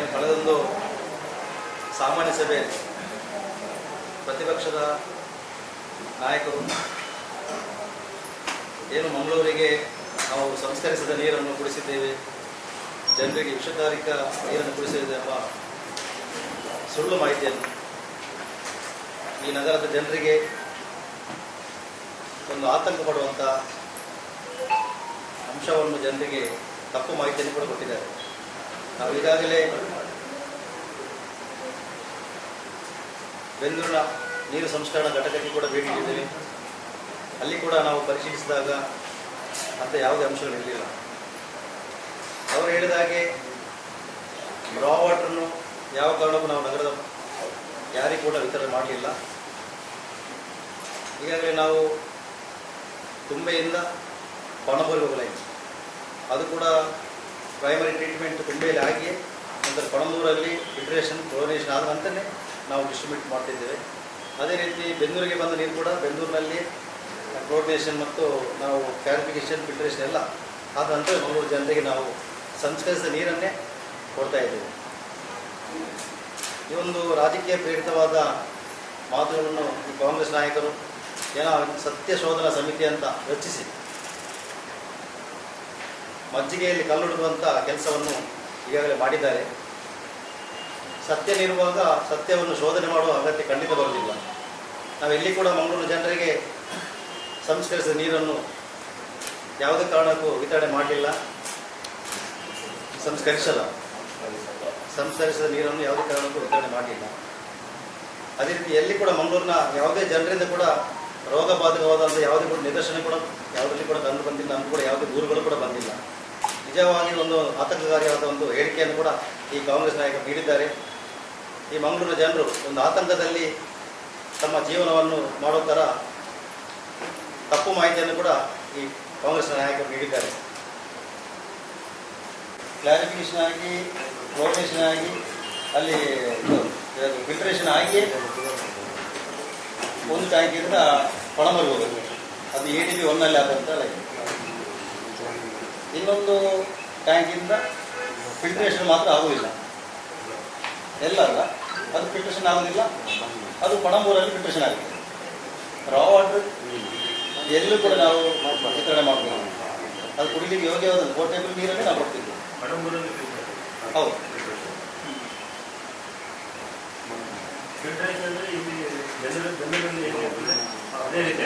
ಏನು ಕಳೆದೊಂದು ಸಾಮಾನ್ಯ ಸಭೆ ಪ್ರತಿಪಕ್ಷದ ನಾಯಕರು ಏನು ಮಂಗಳೂರಿಗೆ ನಾವು ಸಂಸ್ಕರಿಸಿದ ನೀರನ್ನು ಕುಡಿಸಿದ್ದೇವೆ, ಜನರಿಗೆ ವಿಷಕಾರಿಕ ನೀರನ್ನು ಕುಡಿಸಿದ್ದೇವೆ ಎಂಬ ಸುಳ್ಳು ಮಾಹಿತಿಯನ್ನು ಈ ನಗರದ ಜನರಿಗೆ ಒಂದು ಆತಂಕ ಪಡುವಂಥ ಅಂಶವನ್ನು ಜನರಿಗೆ ತಪ್ಪು ಮಾಹಿತಿಯನ್ನು ಕೂಡ ಕೊಟ್ಟಿದ್ದಾರೆ. ನಾವು ಈಗಾಗಲೇ ಬೆಂಗಳೂರಿನ ನೀರು ಸಂಸ್ಕರಣಾ ಘಟಕಕ್ಕೆ ಕೂಡ ಭೇಟಿ ನೀಡಿದ್ದೇವೆ. ಅಲ್ಲಿ ಕೂಡ ನಾವು ಪರಿಶೀಲಿಸಿದಾಗ ಅಂತ ಯಾವುದೇ ಅಂಶಗಳು ಇರಲಿಲ್ಲ. ಅವರು ಹೇಳಿದ ಹಾಗೆ ರಾ ವಾಟರ್ನು ಯಾವ ಕಾರಣಕ್ಕೂ ನಾವು ನಗರದ ಯಾರಿಗೂ ಕೂಡ ವಿತರಣೆ ಮಾಡಲಿಲ್ಲ. ಈಗಾಗಲೇ ನಾವು ತುಂಬೆಯಿಂದ ಪಣಬೂರಿಗೆ ಹೋಗಲಾಯಿತು ಅದು ಕೂಡ ಪ್ರೈಮರಿ ಟ್ರೀಟ್ಮೆಂಟ್ ಕುಂಬೆಯಲ್ಲಿ ಆಗಿ, ನಂತರ ಪಣಂದೂರಲ್ಲಿ ಫಿಲ್ಟ್ರೇಷನ್ ಕ್ಲೋರಿನೇಷನ್ ಆದ ನಾವು ಡಿಸ್ಟ್ರಿಬ್ಯೂಟ್ ಮಾಡ್ತಿದ್ದೇವೆ. ಅದೇ ರೀತಿ ಬೆಂಗಳೂರಿಗೆ ಬಂದ ನೀರು ಕೂಡ ಬೆಂಗಳೂರಿನಲ್ಲಿ ಕ್ಲೋರಿನೇಷನ್ ಮತ್ತು ನಾವು ಕ್ಯಾರಿಫಿಕೇಷನ್ ಫಿಲ್ಟ್ರೇಷನ್ ಎಲ್ಲ ಆದ ನಂತರ ಮಂಗಳೂರು ಜನರಿಗೆ ನಾವು ಸಂಸ್ಕರಿಸಿದ ನೀರನ್ನೇ ಕೊಡ್ತಾ ಇದ್ದೇವೆ. ಈ ಒಂದು ರಾಜಕೀಯ ಪ್ರೇರಿತವಾದ ಮಾತುಗಳನ್ನು ಈ ಕಾಂಗ್ರೆಸ್ ನಾಯಕರು, ಏನೋ ಸತ್ಯ ಶೋಧನಾ ಸಮಿತಿ ಅಂತ ರಚಿಸಿ ಮಜ್ಜಿಗೆಯಲ್ಲಿ ಕಲ್ಲುಡುವಂಥ ಕೆಲಸವನ್ನು ಈಗಾಗಲೇ ಮಾಡಿದ್ದಾರೆ. ಸತ್ಯನಿರುವಾಗ ಸತ್ಯವನ್ನು ಶೋಧನೆ ಮಾಡುವ ಅಗತ್ಯ ಖಂಡಿತ ಬರುವುದಿಲ್ಲ. ನಾವೆಲ್ಲಿ ಕೂಡ ಮಂಗಳೂರು ಜನರಿಗೆ ಸಂಸ್ಕರಿಸಿದ ನೀರನ್ನು ಯಾವುದೇ ಕಾರಣಕ್ಕೂ ವಿತರಣೆ ಮಾಡಲಿಲ್ಲ ಸಂಸ್ಕರಿಸಲ್ಲ. ಸಂಸ್ಕರಿಸಿದ ನೀರನ್ನು ಯಾವುದೇ ಕಾರಣಕ್ಕೂ ವಿತರಣೆ ಮಾಡಲಿಲ್ಲ ಅದೇ ರೀತಿ ಎಲ್ಲಿ ಕೂಡ ಮಂಗಳೂರಿನ ಯಾವುದೇ ಜನರಿಂದ ಕೂಡ ರೋಗ ಬಾಧಕವಾದಂಥ ಯಾವುದೇ ಕೂಡ ನಿದರ್ಶನ ಕೂಡ ಯಾವುದರಲ್ಲಿ ಕೂಡ ಕಂಡು ಬಂದಿಲ್ಲ. ಅಂತ ಕೂಡ ಯಾವುದೇ ದೂರುಗಳು ಕೂಡ ನಿಜವಾಗಿ ಒಂದು ಆತಂಕಕಾರಿಯಾದ ಒಂದು ಹೇಳಿಕೆಯನ್ನು ಕೂಡ ಈ ಕಾಂಗ್ರೆಸ್ ನಾಯಕರು ನೀಡಿದ್ದಾರೆ. ಈ ಮಂಗಳೂರಿನ ಜನರು ಒಂದು ಆತಂಕದಲ್ಲಿ ತಮ್ಮ ಜೀವನವನ್ನು ಮಾಡೋ ಥರ ತಪ್ಪು ಮಾಹಿತಿಯನ್ನು ಕೂಡ ಈ ಕಾಂಗ್ರೆಸ್ ನಾಯಕರು ನೀಡಿದ್ದಾರೆ. ಕ್ಲಾರಿಫಿಕೇಷನ್ ಆಗಿ ಕ್ಲೋರಿನೇಷನ್ ಆಗಿ, ಅಲ್ಲಿ ಫಿಲ್ಟ್ರೇಷನ್ ಆಗಿ ಒಂದು ಟ್ಯಾಂಕಿಂದ ಪಣಮರ್ಬೋದು ಅದು ಎ ಡಿ ಬಿ ಒನ್ನಲ್ಲಿ ಲೈನ್ ಇನ್ನೊಂದು ಟ್ಯಾಂಕಿಂದ ಫಿಲ್ಟ್ರೇಷನ್ ಮಾತ್ರ ಆಗುವುದಿಲ್ಲ. ಎಲ್ಲ ಅಲ್ಲ ಅದು ಫಿಲ್ಟ್ರೇಷನ್ ಆಗೋದಿಲ್ಲ ಅದು ಪಣಂಬೂರಲ್ಲಿ ಫಿಲ್ಟ್ರೇಷನ್ ಆಗುತ್ತೆ. ರಾ ವಾಟರ್ ಎಲ್ಲೂ ಕೂಡ ನಾವು ವಿತರಣೆ ಮಾಡ್ಬೋದು. ಅದು ಕುಡಿಲಿಕ್ಕೆ ಯೋಗ್ಯವಾದ ಪೋರ್ಟೇಬಲ್ ನೀರನ್ನೇ ನಾವು ಕೊಡ್ತಿದ್ವಿ. ಹೌದು. ಅದೇ ರೀತಿ.